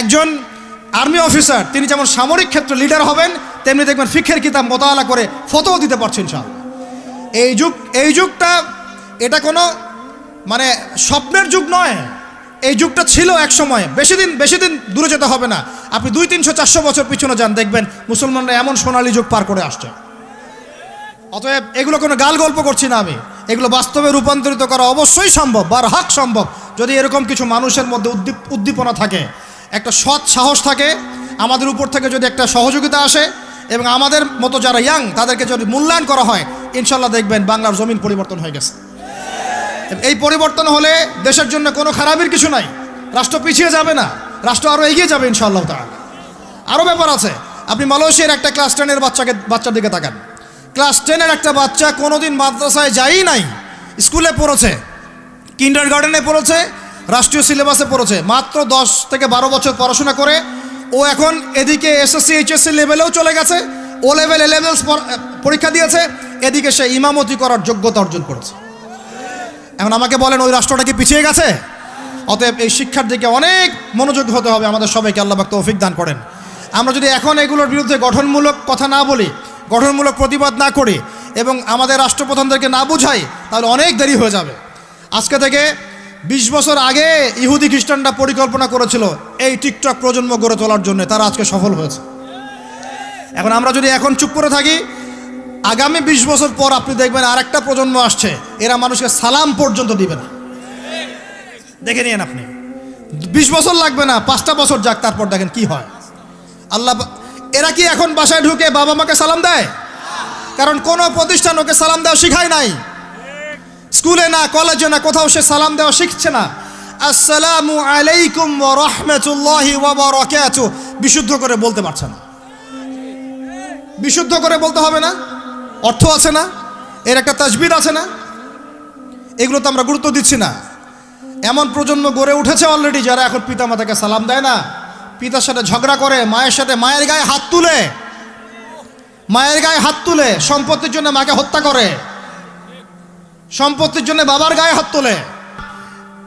একজন army officer, তিনি যেমন সামরিক ক্ষেত্রে লিডার হবেন, তেমনি দেখবেন ফিখের কিতাব মোতালা করে ফতোও দিতে পারছেন সব এই যুগ, এই যুগটা, এটা কোনো মানে স্বপ্নের যুগ নয়। এই যুগটা ছিল এক সময়। বেশি দিন বেশি দিন দূরে যেতে হবে না। আপনি দুই, তিনশো, চারশো বছর পিছনে যান, দেখবেন মুসলমানরা এমন সোনালী যুগ পার করে আসছে। অতএব এগুলো কোনো গাল গল্প করছি না আমি। এগুলো বাস্তবে রূপান্তরিত করা অবশ্যই সম্ভব, বার হাক সম্ভব। যদি এরকম কিছু মানুষের মধ্যে উদ্দীপ, উদ্দীপনা থাকে একটা সৎ সাহস থাকে, আমাদের উপর থেকে যদি একটা সহযোগিতা আসে এবং আমাদের মতো যারা ইয়াং তাদেরকে যদি মূল্যায়ন করা হয়, ইনশাল্লাহ দেখবেন বাংলার জমিন পরিবর্তন হয়ে গেছে। এই পরিবর্তন হলে দেশের জন্য কোনো খারাপের কিছু নাই। রাষ্ট্র পিছিয়ে যাবে না, রাষ্ট্র আরও এগিয়ে যাবে ইনশাআল্লাহ তাআলা। আরও ব্যাপার আছে, আপনি মালয়েশিয়ার একটা ক্লাস টেনের বাচ্চাকে, বাচ্চার দিকে তাকান। ক্লাস টেনের একটা বাচ্চা কোনোদিন মাদ্রাসায় যাই নাই, স্কুলে পড়েছে কিন্ডার গার্ডেনে পড়েছে রাষ্ট্রীয় সিলেবাসে পড়েছে। মাত্র দশ থেকে বারো বছর পড়াশোনা করে ও এখন এদিকে এসএসসি, এইচএসসি লেভেলেও চলে গেছে। ও লেভেল এ লেভেলস পরীক্ষা দিয়েছে। এদিকে সে ইমামতি করার যোগ্যতা অর্জন করেছে। এখন আমাকে বলেন, ওই রাষ্ট্রটা কি পিছিয়ে গেছে? অতএব এই শিক্ষার দিকে অনেক মনোযোগ হতে হবে আমাদের সবাইকে, আল্লাহ বাক তৌফিক দান করেন। আমরা যদি এখন এগুলোর বিরুদ্ধে গঠনমূলক কথা না বলি, গঠনমূলক প্রতিবাদ না করি এবং আমাদের রাষ্ট্রপ্রধানদেরকে না বুঝাই, তাহলে অনেক দেরি হয়ে যাবে। আজকে থেকে বিশ বছর আগে ইহুদি খ্রিস্টানরা পরিকল্পনা করেছিল, এই টিকটক প্রজন্ম গড়ে তোলার জন্য, তারা আজকে সফল হয়েছে। এখন আমরা যদি এখন চুপ করে থাকি, আগামী বিশ বছর পর আপনি দেখবেন আর একটা প্রজন্ম আসছে, এরা মানুষকে সালাম পর্যন্ত দিবে না। দেখে নিন আপনি। বিশ বছর লাগবে না, পাঁচটা বছর যাক, তারপর দেখেন কি হয়। আল্লাহ এরা কি এখন বাসায় ঢুকে বাবা মাকে সালাম দেয়? কারণ কোনো প্রতিষ্ঠান ওকে সালাম দেওয়া শিখায় নাই। স্কুলে না, কলেজে না, কোথাও সে সালাম দেওয়া শিখছে না। আসসালামু আলাইকুম রাহমাতুল্লাহি ওয়া বারাকাতুহু। বিশুদ্ধ করে বলতে পারছে না। বিশুদ্ধ করে বলতে হবে না। অর্থ আছে না। এর একটা তাজবিদ আছে না। এগুলো তো আমরা গুরুত্ব দিচ্ছি না। এমন প্রজন্ম গড়ে উঠেছে অলরেডি যারা এখন পিতা মাতাকে সালাম দেয় না। পিতার সাথে ঝগড়া করে, মায়ের সাথে মায়ের গায়ে হাত তুলে। মায়ের গায়ে হাত তুলে, সম্পত্তির জন্য মাকে হত্যা করে। সম্পত্তির জন্য বাবার গায়ে হাত তোলে।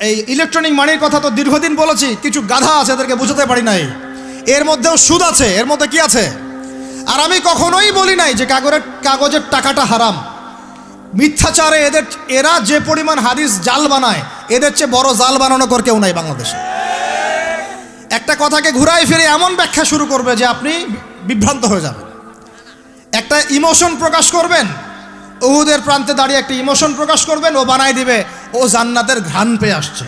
এই ইলেকট্রনিক মানির কথা তো দীর্ঘদিন বলেছি, কিছু গাধা আছে এদেরকে বুঝাতে পারি নাই। এর মধ্যেও সুদ আছে, এর মধ্যে কি আছে? আর আমি কখনোই বলি নাই যে কাগজের কাগজের টাকাটা হারাম। মিথ্যাচারে এদের, এরা যে পরিমাণ হাদিস জাল বানায়, এদের চেয়ে বড় জাল বানানো কর কেউ নাই বাংলাদেশে। একটা কথাকে ঘুরাই ফিরে এমন ব্যাখ্যা শুরু করবে যে আপনি বিভ্রান্ত হয়ে যাবেন। একটা ইমোশন প্রকাশ করবেন উহুদের প্রান্তে দাঁড়িয়ে একটা ইমোশন প্রকাশ করবেন, ও বানাই দিবে, ও জান্নাতের ঘ্রাণ পেয়ে আসছে।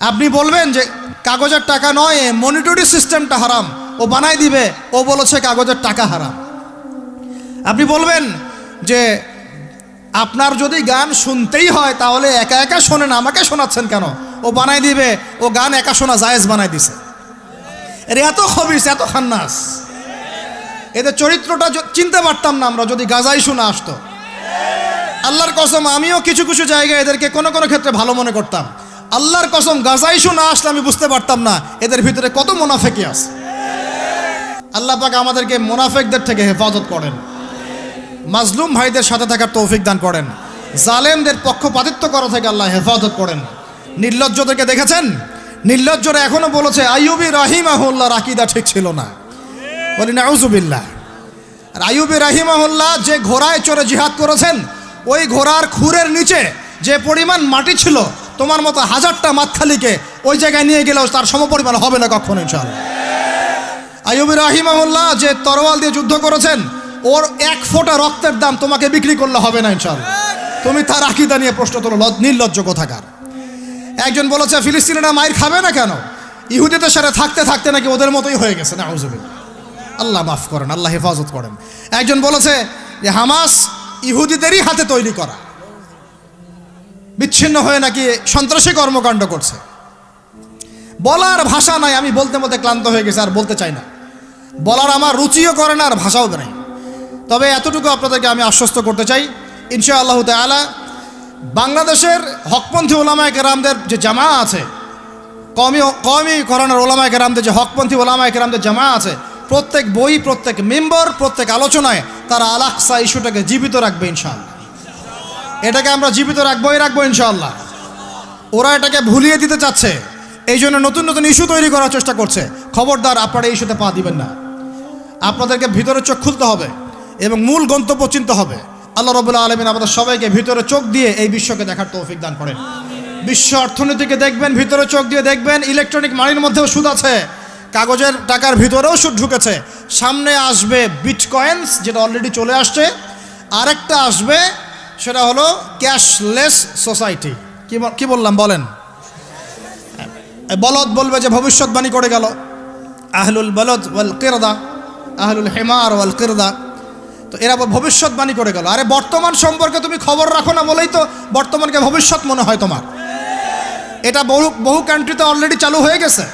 আপনি বলবেন যে, কাগজের টাকা নয় মনিটরি সিস্টেমটা হারাম। ও বানাই দিবে, ও বলেছে কাগজের টাকা হারাম। আপনি বলবেন যে, আপনার যদি গান শুনতেই হয়, তাহলে একা একা শোনেন, আমাকে শোনাচ্ছেন কেন? ও বানাই দিবে, ও গান একা শোনা জায়েজ বানাই দিছে। এর এত খবিস, এত খান্নাস। এদের চরিত্রটা চিনতে পারতাম না আমরা যদি গাজাই শোনা আসতো। আল্লাহর কসম, আমিও কিছু কিছু জায়গায় এদেরকে কোনো কোনো ক্ষেত্রে ভালো মনে করতাম। আল্লাহর কসম, গাজাই শোনা আসলে আমি বুঝতে পারতাম না এদের ভিতরে কত মোনাফেকি আছে। আল্লাহ পাক আমাদেরকে মোনাফেকদের থেকে হেফাজত করেন। মাজলুম ভাইদের সাথে থাকার তৌফিক দান করেন। জালেমদের পক্ষপাতিত্ব করা থেকে আল্লাহ হেফাজত করেন। নির্লজ্জদেরকে দেখেছেন? নির্লজ্জরা এখনও বলেছে, আইয়ুবি রাহিমাহুল্লাহ রাকিদা ঠিক ছিল না। বলি না নাউজুবিল্লাহ। আর আইয়ুবি রাহিমাহুল্লাহ যে ঘোড়ায় চড়ে জিহাদ করেছেন, ওই ঘোড়ার খুরের নিচে যে পরিমাণ মাটি ছিল, তোমার মতো হাজারটা মাতখালিকে ওই জায়গায় নিয়ে গেলেও তার সমপরিমাণ হবে না কখনো, ইনশাআল্লাহ। আইয়ুবি রাহিমাহুল্লাহ যে তরোয়াল দিয়ে যুদ্ধ করেছেন, ওর এক ফোঁটা রক্তের দাম তোমাকে বিক্রি করলে হবে না, ইনশাআল্লাহ। তুমি তার আকিদা নিয়ে প্রশ্ন তোলো লজ- নির্লজ্জ কোথাকার? একজন বলেছে, ফিলিস্তিনিরা মায়ের খাবে না কেন? ইহুদিদের সাথে থাকতে থাকতে নাকি ওদের মতোই হয়ে গেছে না আল্লাহ মাফ করেন, আল্লাহ হেফাজত করেন। একজন বলেছে যে, হামাস ইহুদিদেরই হাতে তৈরি করা। বিচ্ছিন্ন হয়ে নাকি সন্ত্রাসী কর্মকাণ্ড করছে। বলার ভাষা নাই, আমি বলতে বলতে ক্লান্ত হয়ে গেছি, আর বলতে চাই না। বলার আমার রুচিও করে না, আর ভাষাও নেই তবে এতটুকু আপনাদেরকে আমি আশ্বস্ত করতে চাই ইনশা আল্লাহ তালা বাংলাদেশের হকপন্থী ওলামায় কেরামদের যে জামা আছে কমি কমি করানোর ওলামায় কেরামদের যে হকপন্থী ওলামায় কেরামদের জামা আছে প্রত্যেক বই, প্রত্যেক মেম্বার, প্রত্যেক আলোচনায় তারা আলাকসা ইস্যুটাকে জীবিত রাখবে ইনশাআল্লাহ। এটাকে আমরা জীবিত রাখবোই রাখব ইনশাআল্লাহ। ওরা এটাকে ভুলিয়ে দিতে চাচ্ছে। এই জন্য নতুন নতুন ইস্যু তৈরি করার চেষ্টা করছে। খবরদার, আপনারা ইস্যুতে পা দিবেন না। আপনাদেরকে ভিতরে চোখ খুলতে হবে এবং মূল গন্তব্য চিনতে হবে। আল্লাহ রবুল্লা আলমিন আমাদের সবাইকে ভিতরে চোখ দিয়ে এই বিশ্বকে দেখার তৌফিক দান করেন। বিশ্ব অর্থনীতিকে দেখবেন, ভিতরে চোখ দিয়ে দেখবেন, ইলেকট্রনিক মানির মধ্যেও সুদ আছে। কাগজের টাকার ভিতরেও সুদ ঢুকেছে। সামনে আসবে বিট বিটকয়েন্স যেটা অলরেডি চলে আসছে। আরেকটা আসবে, সেটা হলো ক্যাশলেস সোসাইটি কি বললাম, বলেন? বলদ বলবে যে ভবিষ্যৎবাণী করে গেল। আহলুল বলদ ওয়াল কিরদা, আহলুল হেমার ওয়াল কেরদা। তো এরা ভবিষ্যৎবাণী করে গেল। আরে বর্তমান সম্পর্কে তুমি খবর রাখো না বলেই তো বর্তমানকে ভবিষ্যৎ মনে হয় তোমার। এটা বহু বহু কান্ট্রিতে অলরেডি চালু হয়ে গেছে।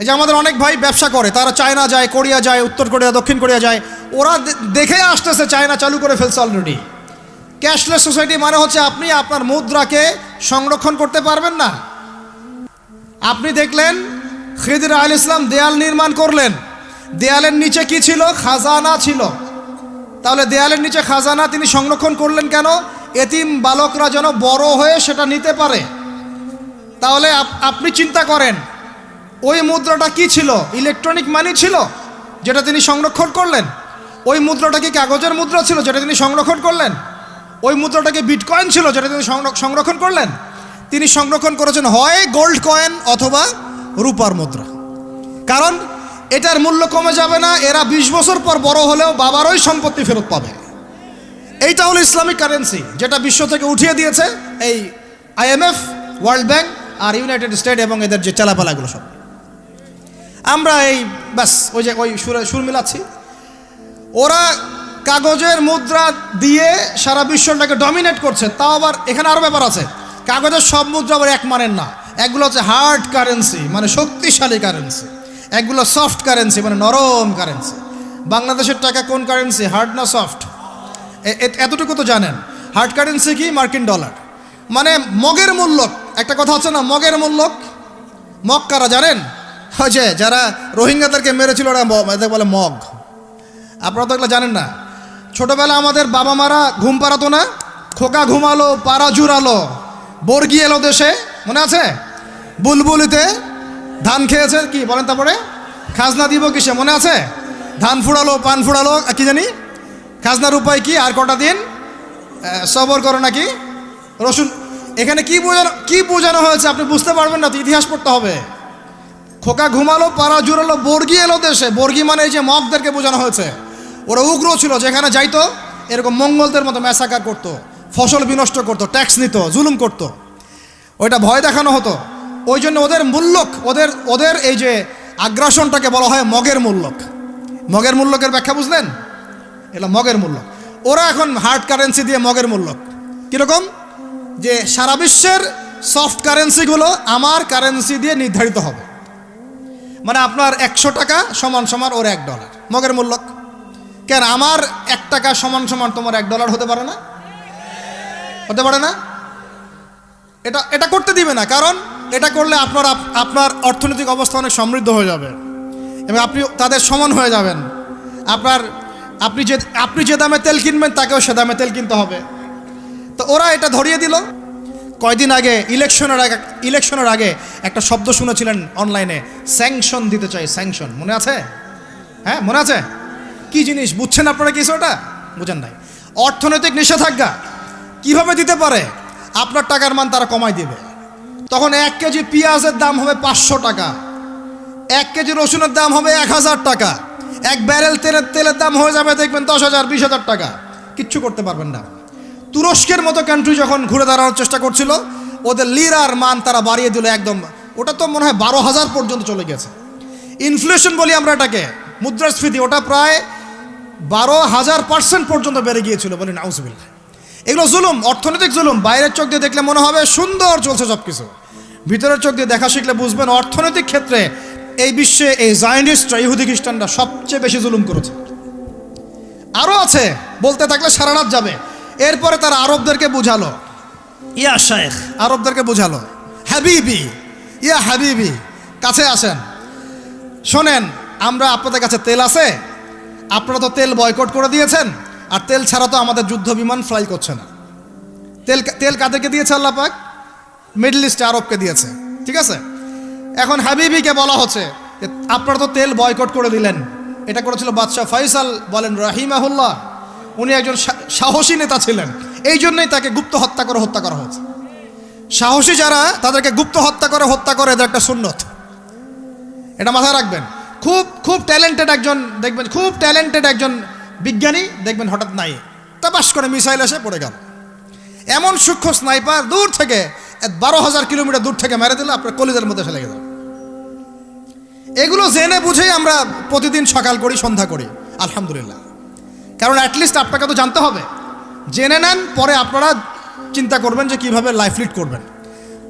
এই যে আমাদের অনেক ভাই ব্যবসা করে, তারা চায়না যায়, কোরিয়া যায়, উত্তর কোরিয়া, দক্ষিণ কোরিয়া যায়, ওরা দেখে আসতেছে চায়না চালু করে ফেলছে অলরেডি ক্যাশলেস সোসাইটি মানে হচ্ছে আপনি আপনার মুদ্রাকে সংরক্ষণ করতে পারবেন না। আপনি দেখলেন খিদির আল ইসলাম দেয়াল নির্মাণ করলেন। দেয়ালের নিচে কি ছিল? খাজানা ছিল। তাহলে দেয়ালের নিচে খাজানা তিনি সংরক্ষণ করলেন কেন? এতিম বালকরা যেন বড় হয়ে সেটা নিতে পারে। তাহলে আপনি চিন্তা করেন ওই মুদ্রাটা কি ছিল? ইলেকট্রনিক মানি ছিল? যেটা তিনি সংরক্ষণ করলেন। ওই মুদ্রাটা কি কাগজের মুদ্রা ছিল যেটা তিনি সংরক্ষণ করলেন? ওই মুদ্রাটা কি বিটকয়েন ছিল যেটা তিনি সংর- সংরক্ষণ করলেন? তিনি সংরক্ষণ করেছেন হয় গোল্ড কয়েন অথবা রূপার মুদ্রা। কারণ এটার মূল্য কমে যাবে না, এরা বিশ বছর পর বড় হলেও বাবারই সম্পত্তি ফেরত পাবে। এইটা হলো ইসলামিক কারেন্সি যেটা বিশ্ব থেকে উঠিয়ে দিয়েছে এই আইএমএফ ওয়ার্ল্ড ব্যাংক আর ইউনাইটেড স্টেট এবং এদের যে চালাপালাগুলো সব। আমরা এই, ব্যাস, ওই যে, ওই সুরে, সুর মিলাচ্ছি। ওরা কাগজের মুদ্রা দিয়ে সারা বিশ্বটাকে ডমিনেট করছে, তাও আবার এখানে আরও ব্যাপার আছে। কাগজের সব মুদ্রা আবার এক মানের না। একগুলো হচ্ছে হার্ড কারেন্সি মানে শক্তিশালী কারেন্সি একগুলো সফট কারেন্সি মানে নরম কারেন্সি বাংলাদেশের টাকা কোন কারেন্সি হার্ড না সফট এতটুকু তো জানেন। হার্ড কারেন্সি কি? মার্কিন ডলার মানে মগের মূল্য একটা কথা হচ্ছে না, মগের মূল্য মগ কারা জানেন? যে যারা রোহিঙ্গাদেরকে মেরেছিল, ওরা এদের বলে মগ। আপনারা তো এগুলো জানেন না। ছোটবেলা আমাদের বাবা মারা ঘুম পাড়াতো না, খোকা ঘুমালো, পাড়া জুড়ালো, বর্গি এলো দেশে, মনে আছে? বুলবুলিতে ধান খেয়েছে, কি বলেন তারপরে? খাজনা দিব কিসে, মনে আছে? ধান ফুড়ালো, পান ফুড়ালো কি জানি? খাজনার উপায় কি? আর কটা দিন? সবর করো নাকি? রসুন, এখানে কি বোঝানো কি বোঝানো হয়েছে? আপনি বুঝতে পারবেন না, তো ইতিহাস পড়তে হবে। খোকা ঘুমালো, পাড়া জুড়ালো, বর্গি এলো দেশে। বর্গি মানে এই যে মগদেরকে বোঝানো হয়েছে। ওরা উগ্র ছিল, যেখানে যাইতো, এরকম মঙ্গলদের মতো ম্যাসাকার করতো, ফসল বিনষ্ট করতো, ট্যাক্স নিত, জুলুম করতো। ওইটা ভয় দেখানো হতো। ওই জন্য ওদের মূল্যক ওদের ওদের এই যে আগ্রাসনটাকে বলা হয় মগের মূল্যক মগের মূল্যকের ব্যাখ্যা বুঝলেন? এটা মগের মূল্য ওরা এখন হার্ড কারেন্সি দিয়ে মগের মূল্যক কীরকম? যে সারা বিশ্বের সফট কারেন্সিগুলো আমার কারেন্সি দিয়ে নির্ধারিত হবে। মানে আপনার একশো টাকা সমান সমান ওর এক ডলার মগের মূল্য? কেন আমার এক টাকা সমান সমান তোমার এক ডলার হতে পারে না? হতে পারে না? এটা এটা করতে দিবে না, কারণ এটা করলে আপনার আপনার অর্থনৈতিক অবস্থা অনেক সমৃদ্ধ হয়ে যাবে। এবং আপনি তাদের সমান হয়ে যাবেন। আপনার, আপনি যে আপনি যে দামে তেল কিনবেন, তাকেও সে দামে তেল কিনতে হবে। তো ওরা এটা ধরিয়ে দিল। কয়দিন আগে ইলেকশনের আগে ইলেকশনের আগে একটা শব্দ শুনেছিলেন অনলাইনে স্যাংশন দিতে চাই স্যাংশন মনে আছে? হ্যাঁ মনে আছে? কি জিনিস, বুঝছেন আপনারা কিছু ওটা বুঝেন নাই। অর্থনৈতিক নিষেধাজ্ঞা কীভাবে দিতে পারে? আপনার টাকার মান তারা কমাই দিবে। তখন এক কেজি পেঁয়াজের দাম হবে পাঁচশো টাকা। এক কেজি রসুনের দাম হবে এক হাজার টাকা। এক ব্যারেল তেলের তেলের দাম হয়ে যাবে, দেখবেন দশ হাজার, বিশ হাজার টাকা। কিচ্ছু করতে পারবেন না। তুরস্কের মতো কান্ট্রি যখন ঘুরে দাঁড়ানোর চেষ্টা করছিল, ওদের লিরার মান তারা বাড়িয়ে দিল একদম, ওটা তো মনে হয় বারো হাজার পর্যন্ত চলে গেছে। ইনফ্লেশন বলি আমরা এটাকে, মুদ্রাস্ফীতি, ওটা প্রায় বারো হাজার পার্সেন্ট পর্যন্ত বেড়ে গিয়েছিল বলি নাউজবিল্লা এগুলো জুলুম, অর্থনৈতিক জুলুম, বাইরের চোখ দিয়ে দেখলে মনে হবে সুন্দর চলছে সব কিছু ভিতরের চোখ দিয়ে দেখা শিখলে বুঝবেন অর্থনৈতিক ক্ষেত্রে এই বিশ্বে এই জায়নিস্টরা ইহুদি খ্রিস্টানরা সবচেয়ে বেশি জুলুম করেছে। আরও আছে, বলতে থাকলে সারা রাত যাবে। এরপরে তারা আরবদেরকে বুঝালো। ইয়া শেখ আরবদেরকে বুঝালো হাবিবি ইয়া হাবিবি কাছে আসেন। শোনেন আমরা আপনাদের কাছে তেল আছে আপনারা তো তেল বয়কট করে দিয়েছেন আর তেল ছাড়া তো আমাদের যুদ্ধ বিমান ফ্লাই করছে না। তেল তেল কাদেরকে দিয়েছে আল্লাহ পাক? মিডল ইস্টে আরবকে দিয়েছে ঠিক আছে? এখন হাবিবিকে বলা হচ্ছে আপনারা তো তেল বয়কট করে দিলেন। এটা করেছিল বাদশাহ ফয়সাল বলেন রাহিমাহুল্লাহ। উনি একজন সাহসী নেতা ছিলেন। এই জন্যই তাকে গুপ্ত হত্যা করে হত্যা করা হয়েছে। সাহসী যারা, তাদেরকে গুপ্ত হত্যা করে হত্যা করে এদের একটা সুন্নত। এটা মাথায় রাখবেন। খুব খুব ট্যালেন্টেড একজন, দেখবেন, খুব ট্যালেন্টেড একজন বিজ্ঞানী, দেখবেন হঠাৎ নাই। তাপাস করে মিসাইল এসে পড়ে গেল। এমন সূক্ষ্ম স্নাইপার দূর থেকে বারো হাজার কিলোমিটার দূর থেকে মেরে দিলে, আপনার কলিদের মধ্যে ফেলে গেল। এগুলো জেনে বুঝেই আমরা প্রতিদিন সকাল করি, সন্ধ্যা করি। আলহামদুলিল্লাহ। কারণ অ্যাটলিস্ট আপনাকে তো জানতে হবে। জেনে নেন, পরে আপনারা চিন্তা করবেন যে কীভাবে লাইফ লিড করবেন।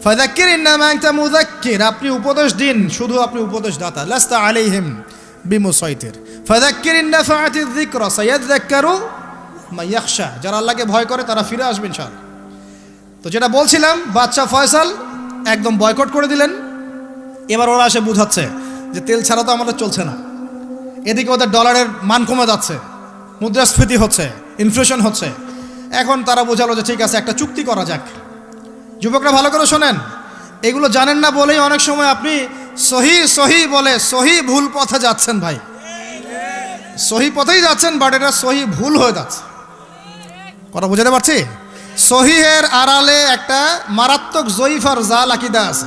ফাদাক্কির ইন্নামা আনতা মুযাক্কির, আপনি উপদেশ দিন, শুধু আপনি উপদেশ দাতা লাস্তা আলাইহিম বিমুসাইতির। ফাদাক্কির ইন্নাফাআতি যিকরা সায়াযাক্কারু মা ইয়াখশা, যারা আল্লাহকে ভয় করে তারা ফিরে আসবে ইনশাআল্লাহ। তো যেটা বলছিলাম বাদশা ফয়সাল একদম বয়কট করে দিলেন। এবার ওরা এসে বুঝাচ্ছে যে তেল ছাড়া তো আমাদের চলছে না। এদিকে ওদের ডলারের মান কমে যাচ্ছে। মুদ্রাস্ফীতি হচ্ছে ইনফ্লেশন হচ্ছে। এখন তারা বোঝালো যে ঠিক আছে, একটা চুক্তি করা যাক। যুবকরা ভালো করে শোনেন, এগুলো জানেন না বলেই অনেক সময় আপনি সহি সহি বলে সহি ভুল পথে যাচ্ছেন ভাই। সহি পথেই যাচ্ছেন বাট এটা সহি ভুল হয়ে যাচ্ছে। কথা বুঝাতে পারছি? সহিহের আড়ালে একটা মারাত্মক জয়ীফ আর জাল আকিদা আছে।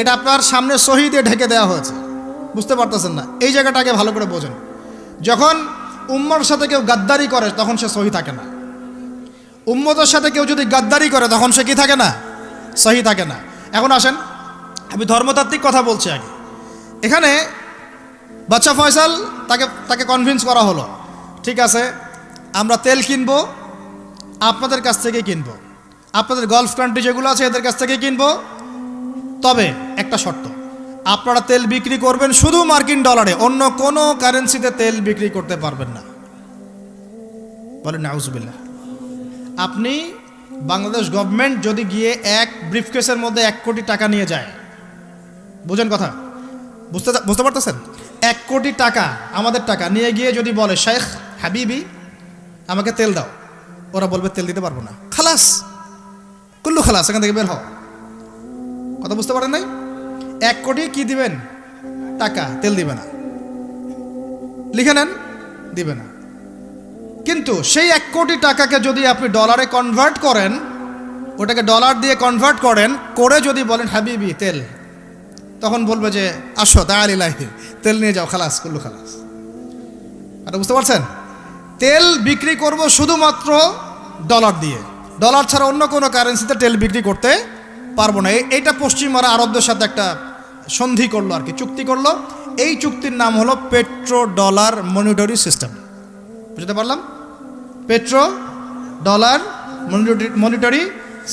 এটা আপনার সামনে সহি দিয়ে ঢেকে দেওয়া হয়েছে। বুঝতে পারতেছেন না। এই জায়গাটাকে ভালো করে বোঝেন। যখন উম্মর সাথে কেউ গাদ্দারি করে, তখন সে সহি থাকে না। উম্মতের সাথে কেউ যদি গাদ্দারি করে, তখন সে কি থাকে না? সহি থাকে না। এখন আসেন, আমি ধর্মতাত্ত্বিক কথা বলছি আগে। এখানে বাচ্চা ফয়সাল তাকে তাকে কনভিন্স করা হলো, ঠিক আছে, আমরা তেল কিনবো, আপনাদের কাছ থেকে কিনবো, আপনাদের গলফ কান্ট্রি যেগুলো আছে এদের কাছ থেকে কিনবো, তবে একটা শর্ত আপনারা তেল বিক্রি করবেন শুধু মার্কিন ডলারে, অন্য কোনো কারেন্সিতে তেল বিক্রি করতে পারবেন না। বলেন, নাউজুবিল্লাহ। আপনি বাংলাদেশ গভর্নমেন্ট যদি গিয়ে এক ব্রিফকেসের মধ্যে এক কোটি টাকা নিয়ে যায়, বুঝেন কথা? বুঝতে বুঝতে পারতেছেন? এক কোটি টাকা, আমাদের টাকা নিয়ে গিয়ে যদি বলে শেখ হাবিবি, আমাকে তেল দাও। ওরা বলবে, তেল দিতে পারব না। খালাস। কুল্লু খালাস, এখান থেকে বের হও। কথা বুঝতে পারেন নাই? এক কোটি কি দিবেন? টাকা, তেল দিবে না। লিখে নেন, দিবে না। কিন্তু সেই এক কোটি টাকাকে যদি আপনি ডলারে কনভার্ট করেন, ওটাকে ডলার দিয়ে কনভার্ট করেন, করে যদি বলেন, হাবিবি, তেল। তখন বলবে যে, আসো তালিলাহি তেল নিয়ে যাও, খালাস, কুল্লু খালাস। এটা বুঝতে পারছেন? তেল বিক্রি করব শুধুমাত্র ডলার দিয়ে। ডলার ছাড়া অন্য কোনো কারেন্সিতে তেল বিক্রি করতে পারব না। এই- এইটা পশ্চিমারা আরবদের সাথে একটা সন্ধি করল আর কি, চুক্তি করল। এই চুক্তির নাম হলো পেট্রো ডলার মনিটরি সিস্টেম। বুঝতে পারলাম? Petro dollar monetary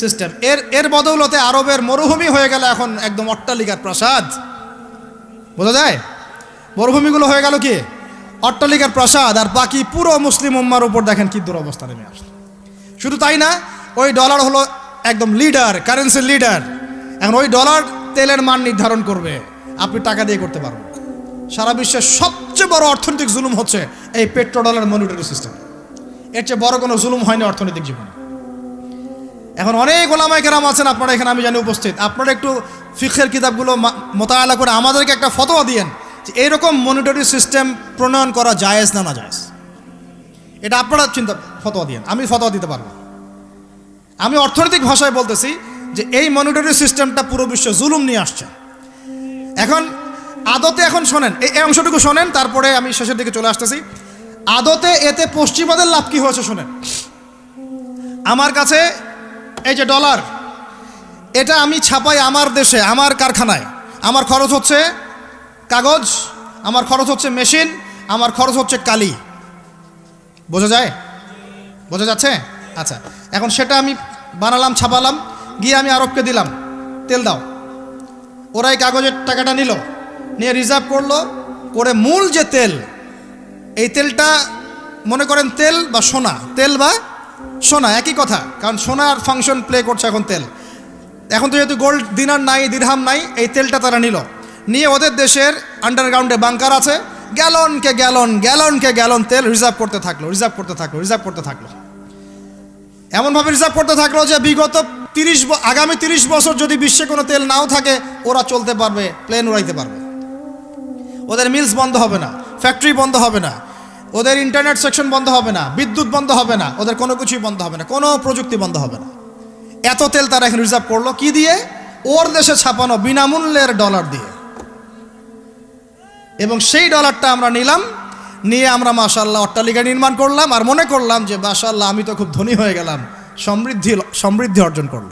system. এর এর বদৌলতে আরবের মরুভূমি হয়ে গেল এখন একদম অট্টালিকার প্রাসাদ। বোঝা যায়? মরুভূমিগুলো হয়ে গেল কি? অট্টালিকার প্রাসাদ। আর বাকি পুরো মুসলিম উম্মার উপর দেখেন কি দুরবস্থা নেমে আসলো শুধু তাই না, ওই ডলার হলো একদম লিডার, কারেন্সির লিডার। এখন ওই ডলার তেলের মান নির্ধারণ করবে। আপনি টাকা দিয়ে করতে পারবেন। সারা বিশ্বের সবচেয়ে বড় অর্থনৈতিক জুলুম হচ্ছে এই পেট্রো ডলার মনিটরি সিস্টেম। এর চেয়ে বড় কোনো জুলুম হয়নি অর্থনৈতিক জীবনে। এখন অনেক ওলামায় কেরাম আছেন, আপনারা এখানে আমি জানি উপস্থিত। আপনারা একটু ফিক্সের কিতাবগুলো মোতায়েলা করে আমাদেরকে একটা ফতোয়া দিয়েন যে এইরকম মনিটরি সিস্টেম প্রণয়ন করা জায়েজ না না জায়েজ এটা আপনারা চিন্তা ফতোয়া দিয়েন। আমি ফতোয়া দিতে পারব আমি অর্থনৈতিক ভাষায় বলতেছি যে এই মনিটরি সিস্টেমটা পুরো বিশ্ব জুলুম নিয়ে আসছে। এখন আদতে এখন শোনেন, এই অংশটুকু শোনেন, তারপরে আমি শেষের দিকে চলে আসতেছি। আদতে এতে পশ্চিমাদের লাভ কি হয়েছে শোনেন। আমার কাছে এই যে ডলার এটা আমি ছাপাই আমার দেশে, আমার কারখানায়। আমার খরচ হচ্ছে কাগজ, আমার খরচ হচ্ছে মেশিন, আমার খরচ হচ্ছে কালি। বোঝা যায়? বোঝা যাচ্ছে? আচ্ছা এখন সেটা আমি বানালাম, ছাপালাম। গিয়ে আমি আরবকে দিলাম। তেল দাও। ওরা এই কাগজের টাকাটা নিল, নিয়ে রিজার্ভ করল করে মূল যে তেল, এই তেলটা মনে করেন তেল বা সোনা, তেল বা সোনা, একই কথা, কারণ সোনার ফাংশন প্লে করছে এখন তেল। এখন তো যেহেতু গোল্ড দিনার নাই দিরহাম নাই, এই তেলটা তারা নিল। নিয়ে ওদের দেশের আন্ডারগ্রাউন্ডে বাংকার আছে, গ্যালনকে গ্যালন গ্যালনকে গ্যালন তেল রিজার্ভ করতে থাকল রিজার্ভ করতে থাকল রিজার্ভ করতে থাকল। এমনভাবে রিজার্ভ করতে থাকল যে বিগত তিরিশ আগামী তিরিশ বছর যদি বিশ্বে কোনো তেল নাও থাকে, ওরা চলতে পারবে প্লেন উড়াইতে পারবে। ওদের মিলস বন্ধ হবে না ফ্যাক্টরি বন্ধ হবে না, ওদের ইন্টারনেট সেকশন বন্ধ হবে না, বিদ্যুৎ বন্ধ হবে না, ওদের কোনো কিছুই বন্ধ হবে না, কোনো প্রযুক্তি বন্ধ হবে না। এত তেল তারা এখন রিজার্ভ করল কি দিয়ে? ওর দেশে ছাপানো বিনামূল্যের ডলার দিয়ে। এবং সেই ডলারটা আমরা নিলাম, নিয়ে আমরা মাশাল্লাহ অট্টালিকা নির্মাণ করলাম, আর মনে করলাম যে মাশাল্লাহ আমি তো খুব ধনী হয়ে গেলাম। সমৃদ্ধি সমৃদ্ধি অর্জন করল।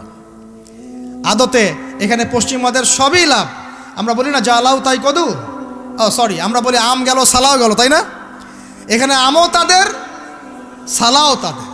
আদতে এখানে পশ্চিমাদের সবই লাভ। আমরা বলি না জালাও তাই কদু। ও সরি আমরা বলি, আম গেল, সালাও গেল, তাই না? এখানে আমও তাদের, সালাও তাদের।